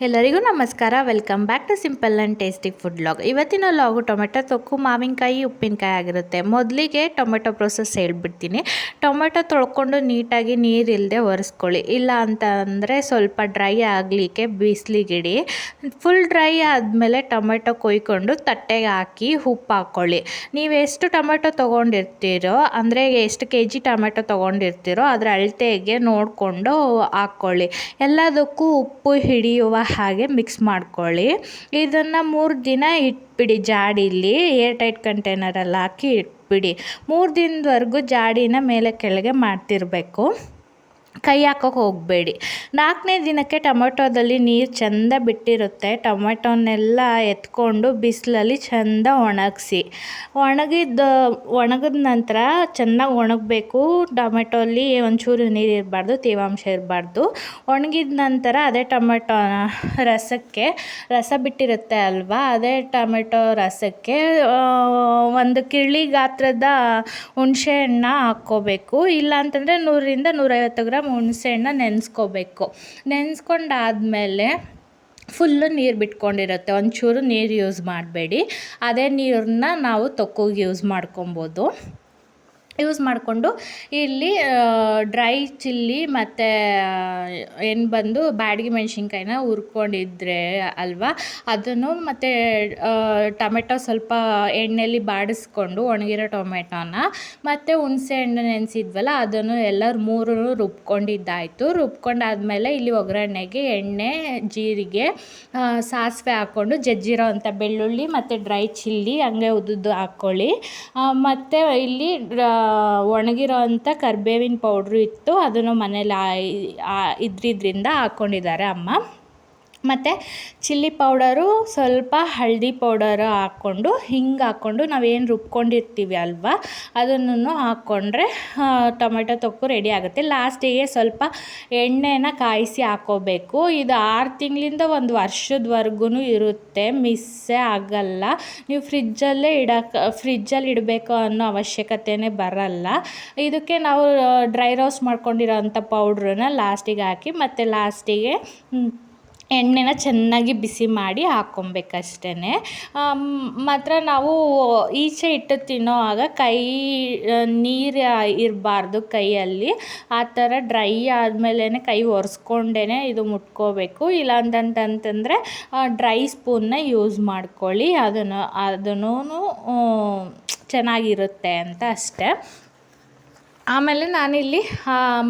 ಎಲ್ಲರಿಗೂ ನಮಸ್ಕಾರ. Welcome back to simple and tasty food log ಇವತ್ತಿನ ಲಾಗು ಟೊಮೆಟೊ ತೊಕ್ಕು ಮಾವಿನಕಾಯಿ, ಉಪ್ಪಿನಕಾಯಿ ಆಗಿರುತ್ತೆ. ಮೊದಲಿಗೆ ಟೊಮೆಟೊ ಪ್ರೊಸೆಸ್ ಹೇಳ್ಬಿಡ್ತೀನಿ. ಟೊಮೆಟೊ ತೊಳ್ಕೊಂಡು ನೀಟಾಗಿ ನೀರಿಲ್ಲದೆ ಒರೆಸ್ಕೊಳ್ಳಿ. ಇಲ್ಲ ಅಂತ ಅಂದರೆ ಸ್ವಲ್ಪ ಡ್ರೈ ಆಗಲಿಕ್ಕೆ ಬಿಸಿಲಿಗಿಡಿ ಫುಲ್ ಡ್ರೈ ಆದಮೇಲೆ ಟೊಮೆಟೊ ಕೊಯ್ಕೊಂಡು ತಟ್ಟೆಗೆ ಹಾಕಿ ಉಪ್ಪು ಹಾಕ್ಕೊಳ್ಳಿ ನೀವು ಎಷ್ಟು ಟೊಮೆಟೊ ತೊಗೊಂಡಿರ್ತೀರೋ, ಅಂದರೆ ಎಷ್ಟು ಕೆ ಜಿ ಟೊಮೆಟೊ ತೊಗೊಂಡಿರ್ತೀರೋ ಅದರ ಅಳತೆಗೆ ನೋಡಿಕೊಂಡು ಹಾಕ್ಕೊಳ್ಳಿ ಎಲ್ಲದಕ್ಕೂ ಉಪ್ಪು ಹಿಡಿಯುವ ಹಾಗೆ ಮಿಕ್ಸ್ ಮಾಡ್ಕೊಳ್ಳಿ. ಇದನ್ನು ಮೂರು ದಿನ ಇಟ್ಬಿಡಿ ಜಾಡಿಲಿ. ಏರ್ ಟೈಟ್ ಕಂಟೈನರಲ್ಲಿ ಹಾಕಿ ಇಟ್ಬಿಡಿ. ಮೂರು ದಿನದವರೆಗೂ ಜಾಡಿನ ಮೇಲೆ ಕೆಳಗೆ ಮಾಡ್ತಿರಬೇಕು. ಕೈ ಹಾಕೋಕೆ ಹೋಗಬೇಡಿ. ನಾಲ್ಕನೇ ದಿನಕ್ಕೆ ಟೊಮೆಟೊದಲ್ಲಿ ನೀರು ಚೆಂದ ಬಿಟ್ಟಿರುತ್ತೆ. ಟೊಮೆಟೊನೆಲ್ಲ ಎತ್ಕೊಂಡು ಬಿಸಿಲಲ್ಲಿ ಚೆಂದ ಒಣಗಿಸಿ. ಒಣಗಿದ ಒಣಗಿದ ನಂತರ ಚೆನ್ನಾಗಿ ಒಣಗಬೇಕು. ಟೊಮೆಟೊಲ್ಲಿ ಒಂಚೂರು ನೀರು ಇರಬಾರ್ದು, ತೇವಾಂಶ ಇರಬಾರ್ದು. ಒಣಗಿದ ನಂತರ ಅದೇ ಟೊಮೆಟೊ ರಸಕ್ಕೆ, ರಸ ಬಿಟ್ಟಿರುತ್ತೆ ಅಲ್ವಾ? ಅದೇ ಟೊಮೆಟೊ ರಸಕ್ಕೆ ಒಂದು ಕಿರಳಿ ಗಾತ್ರದ ಹುಣಸೆ ಹಣ್ಣು ಹಾಕ್ಕೋಬೇಕು. ಇಲ್ಲಾಂತಂದರೆ ನೂರರಿಂದ ನೂರೈವತ್ತು ಗ್ರಾಮ್ ಹುಣಸೆಹಣ್ಣ ನೆನೆಸ್ಕೋಬೇಕು. ನೆನೆಸ್ಕೊಂಡಾದ್ಮೇಲೆ ಫುಲ್ಲು ನೀರು ಬಿಟ್ಕೊಂಡಿರುತ್ತೆ. ಒಂಚೂರು ನೀರು ಯೂಸ್ ಮಾಡಬೇಡಿ. ಅದೇ ನೀರನ್ನ ನಾವು ತೊಕ್ಕೋಗಿ ಯೂಸ್ ಮಾಡ್ಕೊಬೋದು. ಯೂಸ್ ಮಾಡಿಕೊಂಡು ಇಲ್ಲಿ ಡ್ರೈ ಚಿಲ್ಲಿ ಮತ್ತು ಏನು ಬಂದು ಬ್ಯಾಡಗಿ ಮೆಣಸಿನ್ಕಾಯಿನ ಹುರ್ಕೊಂಡಿದ್ರೆ ಅಲ್ವಾ, ಅದನ್ನು ಮತ್ತು ಟೊಮೆಟೊ ಸ್ವಲ್ಪ ಎಣ್ಣೆಯಲ್ಲಿ ಬಾಡಿಸ್ಕೊಂಡು ಒಣಗಿರೋ ಟೊಮೆಟೊನ ಮತ್ತು ಹುಣಸೆ ಹಣ್ಣು ನೆನೆಸಿದ್ವಲ್ಲ, ಅದನ್ನು ಎಲ್ಲ ಮೂರೂ ರುಬ್ಕೊಂಡಿದ್ದಾಯಿತು. ರುಬ್ಕೊಂಡಾದಮೇಲೆ ಇಲ್ಲಿ ಒಗ್ಗರಣೆಗೆ ಎಣ್ಣೆ, ಜೀರಿಗೆ ಸಾಸಿವೆ ಹಾಕ್ಕೊಂಡು ಜಜ್ಜಿರೋ ಅಂಥ ಬೆಳ್ಳುಳ್ಳಿ ಮತ್ತು ಡ್ರೈ ಚಿಲ್ಲಿ ಹಂಗೆ ಉದ್ದುದ್ದು ಹಾಕ್ಕೊಳ್ಳಿ. ಮತ್ತು ಇಲ್ಲಿ ಒಣಗಿರೋ ಅಂಥ ಕರಿಬೇವಿನ ಪೌಡ್ರು ಇತ್ತು ಅದನ್ನು ಮನೇಲಿ ಇದ್ದಿದ್ದರಿಂದ ಹಾಕ್ಕೊಂಡಿದ್ದಾರೆ ಅಮ್ಮ. ಮತ್ತು ಚಿಲ್ಲಿ ಪೌಡರು, ಸ್ವಲ್ಪ ಹಳದಿ ಪೌಡರು ಹಾಕ್ಕೊಂಡು, ಹಿಂಗೆ ಹಾಕ್ಕೊಂಡು ನಾವೇನು ರುಬ್ಕೊಂಡಿರ್ತೀವಿ ಅಲ್ವಾ ಅದನ್ನು ಹಾಕ್ಕೊಂಡ್ರೆ ಟೊಮೆಟೊ ತೊಕ್ಕು ರೆಡಿ ಆಗುತ್ತೆ. ಲಾಸ್ಟಿಗೆ ಸ್ವಲ್ಪ ಎಣ್ಣೆನ ಕಾಯಿಸಿ ಹಾಕೋಬೇಕು. ಇದು ಆರು ತಿಂಗಳಿಂದ ಒಂದು ವರ್ಷದವರೆಗೂ ಇರುತ್ತೆ. ಮಿಸ್ಸೇ ಆಗಲ್ಲ. ನೀವು ಫ್ರಿಜ್ಜಲ್ಲೇ ಇಡಕ್ಕೆ ಫ್ರಿಜ್ಜಲ್ಲಿ ಇಡಬೇಕು ಅನ್ನೋ ಅವಶ್ಯಕತೆಯೇ ಬರಲ್ಲ. ಇದಕ್ಕೆ ನಾವು ಡ್ರೈ ರೋಸ್ಟ್ ಮಾಡ್ಕೊಂಡಿರೋ ಅಂಥ ಪೌಡ್ರನ್ನ ಲಾಸ್ಟಿಗೆ ಹಾಕಿ ಮತ್ತು ಲಾಸ್ಟಿಗೆ ಎಣ್ಣೆನ ಚೆನ್ನಾಗಿ ಬಿಸಿ ಮಾಡಿ ಹಾಕ್ಕೊಬೇಕಷ್ಟೇ ಮಾತ್ರ ನಾವು ಈಚೆ ಇಟ್ಟು ತಿನ್ನೋವಾಗ ಕೈ ನೀರು ಇರಬಾರ್ದು ಕೈಯಲ್ಲಿ. ಆ ಥರ ಡ್ರೈ ಆದಮೇಲೆ ಕೈ ಒರೆಸ್ಕೊಂಡೇ ಇದು ಮುಟ್ಕೋಬೇಕು. ಇಲ್ಲ ಅಂತಂತಂತಂದರೆ ಡ್ರೈ ಸ್ಪೂನ್ನ ಯೂಸ್ ಮಾಡ್ಕೊಳ್ಳಿ. ಅದನ್ನು ಅದನ್ನೂ ಚೆನ್ನಾಗಿರುತ್ತೆ ಅಂತ ಅಷ್ಟೆ. ಆಮೇಲೆ ನಾನಿಲ್ಲಿ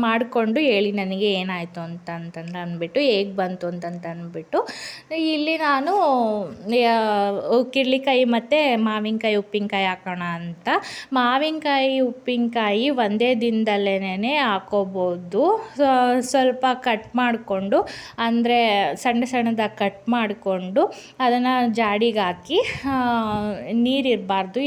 ಮಾಡಿಕೊಂಡು ಹೇಳಿ ನನಗೆ ಏನಾಯಿತು ಅಂತ ಅಂದ್ಬಿಟ್ಟು, ಹೇಗೆ ಬಂತು ಅಂತಂತ ಅಂದ್ಬಿಟ್ಟು, ಇಲ್ಲಿ ನಾನು ಕಿರ್ಳಿಕಾಯಿ ಮತ್ತು ಮಾವಿನಕಾಯಿ, ಉಪ್ಪಿನಕಾಯಿ ಹಾಕೋಣ ಅಂತ. ಮಾವಿನಕಾಯಿ, ಉಪ್ಪಿನಕಾಯಿ ಒಂದೇ ದಿನದಲ್ಲೇ ಹಾಕೋಬೋದು. ಸ್ವಲ್ಪ ಕಟ್ ಮಾಡಿಕೊಂಡು, ಅಂದರೆ ಸಣ್ಣ ಸಣ್ಣದಾಗಿ ಕಟ್ ಮಾಡಿಕೊಂಡು, ಅದನ್ನು ಜಾಡಿಗೆ ಹಾಕಿ ನೀರಿರಬಾರ್ದು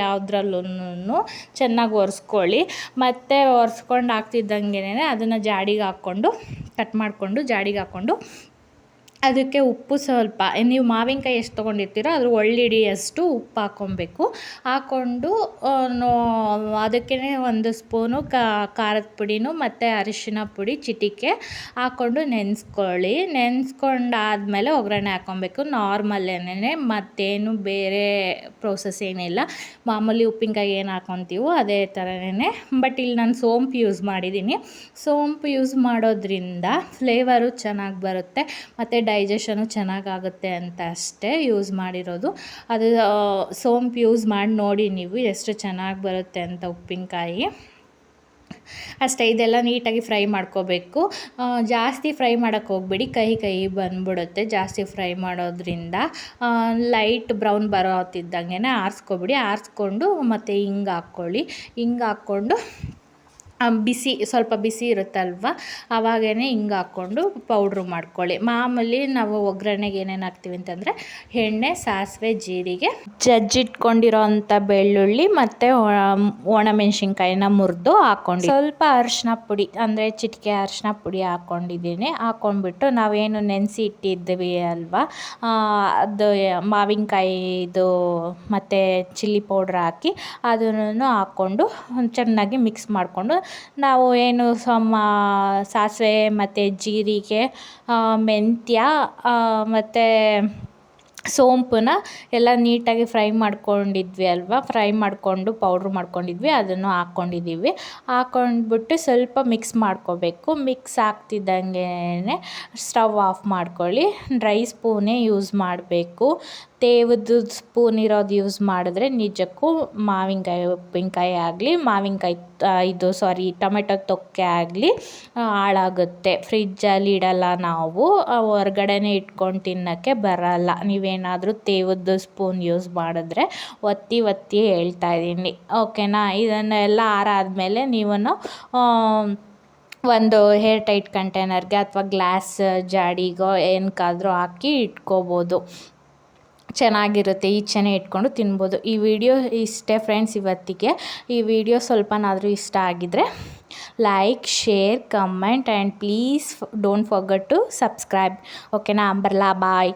ಯಾವುದ್ರಲ್ಲೂ ಚೆನ್ನಾಗಿ ಒರೆಸ್ಕೊಳ್ಳಿ. ಮತ್ತು ಒರೆಸ್ಕೊಂಡು ಹಾಕ್ತಿದ್ದಂಗೆನೆ ಅದನ್ನು ಜಾಡಿಗೆ ಹಾಕ್ಕೊಂಡು ಕಟ್ ಮಾಡಿಕೊಂಡು ಜಾಡಿಗೆ ಹಾಕ್ಕೊಂಡು ಅದಕ್ಕೆ ಉಪ್ಪು ಸ್ವಲ್ಪ ನೀವು ಮಾವಿನಕಾಯಿ ಎಷ್ಟು ತೊಗೊಂಡಿರ್ತೀರೋ ಅದ್ರ ಒಳ್ಳಿಡಿಯಷ್ಟು ಉಪ್ಪು ಹಾಕ್ಕೊಬೇಕು. ಹಾಕ್ಕೊಂಡು ನೋ ಅದಕ್ಕೆ ಒಂದು ಸ್ಪೂನು ಖಾರದ ಪುಡಿನೂ ಮತ್ತು ಅರಿಶಿನ ಪುಡಿ, ಚಿಟಿಕೆ ಹಾಕ್ಕೊಂಡು ನೆನೆಸ್ಕೊಳ್ಳಿ. ನೆನೆಸ್ಕೊಂಡಾದ್ಮೇಲೆ ಒಗ್ಗರಣೆ ಹಾಕ್ಕೊಬೇಕು. ನಾರ್ಮಲ್ಲೇನೆ ಮತ್ತೇನು ಬೇರೆ ಪ್ರೋಸೆಸ್ ಏನಿಲ್ಲ. ಮಾಮೂಲಿ ಉಪ್ಪಿನಕಾಯಿ ಏನು ಹಾಕ್ಕೊತೀವೋ ಅದೇ ಥರನೇ ಬಟ್ ಇಲ್ಲಿ ನಾನು ಸೋಂಪು ಯೂಸ್ ಮಾಡಿದ್ದೀನಿ. ಸೋಂಪು ಯೂಸ್ ಮಾಡೋದ್ರಿಂದ ಫ್ಲೇವರು ಚೆನ್ನಾಗಿ ಬರುತ್ತೆ. ಮತ್ತು ಡೈಜೆಷನು ಚೆನ್ನಾಗಾಗುತ್ತೆ ಅಂತ ಅಷ್ಟೇ ಯೂಸ್ ಮಾಡಿರೋದು. ಅದು ಸೋಂಪು ಯೂಸ್ ಮಾಡಿ ನೋಡಿ ನೀವು ಎಷ್ಟು ಚೆನ್ನಾಗಿ ಬರುತ್ತೆ ಅಂತ ಉಪ್ಪಿನಕಾಯಿ. ಅಷ್ಟೇ, ಇದೆಲ್ಲ ನೀಟಾಗಿ ಫ್ರೈ ಮಾಡ್ಕೋಬೇಕು. ಜಾಸ್ತಿ ಫ್ರೈ ಮಾಡೋಕ್ಕೆ ಹೋಗ್ಬೇಡಿ. ಕಹಿ ಕಹಿ ಬಂದ್ಬಿಡುತ್ತೆ ಜಾಸ್ತಿ ಫ್ರೈ ಮಾಡೋದ್ರಿಂದ. ಲೈಟ್ ಬ್ರೌನ್ ಬರೋ ಹೊತ್ತಿದ್ದಂಗೆ ಆರಿಸ್ಕೊಬಿಡಿ. ಆರಿಸ್ಕೊಂಡು ಮತ್ತು ಹಿಂಗೆ ಹಾಕ್ಕೊಳ್ಳಿ. ಹಿಂಗೆ ಹಾಕ್ಕೊಂಡು ಬಿಸಿ, ಸ್ವಲ್ಪ ಬಿಸಿ ಇರುತ್ತಲ್ವ? ಆವಾಗೇ ಹಿಂಗೆ ಹಾಕ್ಕೊಂಡು ಪೌಡ್ರು ಮಾಡ್ಕೊಳ್ಳಿ. ಮಾಮೂಲಿ ನಾವು ಒಗ್ಗರಣೆಗೆ ಏನೇನು ಹಾಕ್ತೀವಿ ಅಂತಂದರೆ ಎಣ್ಣೆ, ಸಾಸಿವೆ, ಜೀರಿಗೆ ಜಜ್ಜಿಟ್ಕೊಂಡಿರೋ ಅಂಥ ಬೆಳ್ಳುಳ್ಳಿ ಮತ್ತು ಒಣಮೆಣ್ಸಿನ್ಕಾಯಿನ ಮುರಿದು ಹಾಕ್ಕೊಂಡು ಸ್ವಲ್ಪ ಅರಿಶಿನ ಪುಡಿ, ಅಂದರೆ ಚಿಟಿಕೆ ಅರಿಶಿನ ಪುಡಿ ಹಾಕ್ಕೊಂಡಿದ್ದೀನಿ. ಹಾಕ್ಕೊಂಡ್ಬಿಟ್ಟು ನಾವೇನು ನೆನೆಸಿ ಇಟ್ಟಿದ್ವಿ ಅಲ್ವಾ? ಅದು ಮಾವಿನಕಾಯಿದು ಮತ್ತು ಚಿಲ್ಲಿ ಪೌಡ್ರ್ ಹಾಕಿ ಅದನ್ನು ಹಾಕ್ಕೊಂಡು ಚೆನ್ನಾಗಿ ಮಿಕ್ಸ್ ಮಾಡಿಕೊಂಡು ನಾವು ಏನು ಸಮ, ಸಾಸಿವೆ ಮತ್ತು ಜೀರಿಗೆ ಮೆಂತ್ಯ ಮತ್ತು ಸೋಂಪನ್ನ ಎಲ್ಲ ನೀಟಾಗಿ ಫ್ರೈ ಮಾಡ್ಕೊಂಡಿದ್ವಿ ಅಲ್ವಾ? ಫ್ರೈ ಮಾಡಿಕೊಂಡು ಪೌಡ್ರ್ ಮಾಡ್ಕೊಂಡಿದ್ವಿ, ಅದನ್ನು ಹಾಕ್ಕೊಂಡಿದ್ದೀವಿ. ಹಾಕ್ಕೊಂಡ್ಬಿಟ್ಟು ಸ್ವಲ್ಪ ಮಿಕ್ಸ್ ಮಾಡ್ಕೋಬೇಕು. ಮಿಕ್ಸ್ ಆಗ್ತಿದ್ದಂಗೆ ಸ್ಟವ್ ಆಫ್ ಮಾಡ್ಕೊಳ್ಳಿ. ಡ್ರೈ ಸ್ಪೂನೇ ಯೂಸ್ ಮಾಡಬೇಕು. ತೇವದ್ದು ಸ್ಪೂನ್ ಇರೋದು ಯೂಸ್ ಮಾಡಿದ್ರೆ ನಿಜಕ್ಕೂ ಮಾವಿನಕಾಯಿ, ಉಪ್ಪಿನಕಾಯಿ ಆಗಲಿ, ಮಾವಿನಕಾಯಿ ಇದು ಸಾರಿ ಟೊಮೆಟೊ ತೊಕ್ಕೆ ಆಗಲಿ ಹಾಳಾಗುತ್ತೆ. ಫ್ರಿಜ್ಜಲ್ಲಿ ಇಡಲ್ಲ ನಾವು. ಹೊರ್ಗಡೆನೇ ಇಟ್ಕೊಂಡು ತಿನ್ನೋಕ್ಕೆ ಬರಲ್ಲ. ನೀವೇನಾದರೂ ತೇವದ್ದು ಸ್ಪೂನ್ ಯೂಸ್ ಮಾಡಿದ್ರೆ ಒತ್ತಿ ಒತ್ತಿ ಹೇಳ್ತಾ ಇದ್ದೀನಿ. ಓಕೆನಾ ಇದನ್ನೆಲ್ಲ ಆರಾದಮೇಲೆ ನೀವು ಒಂದು ಹೇರ್ ಟೈಟ್ ಕಂಟೈನರ್ಗೆ ಅಥವಾ ಗ್ಲಾಸ್ ಜಾಡಿಗೋ ಏನಕ್ಕಾದರೂ ಹಾಕಿ ಇಟ್ಕೋಬೋದು. ಚೆನ್ನಾಗಿರುತ್ತೆ, ಈಚೆನೇ ಇಟ್ಕೊಂಡು ತಿನ್ಬೋದು. ಈ ವಿಡಿಯೋ ಇಷ್ಟೇ ಫ್ರೆಂಡ್ಸ್ ಇವತ್ತಿಗೆ. ಈ ವಿಡಿಯೋ ಸ್ವಲ್ಪನಾದರೂ ಇಷ್ಟ ಆಗಿದ್ದರೆ like share comment and please don't forget to subscribe ಓಕೆನಾ ಬರ್ಲಾ ಬಾಯ್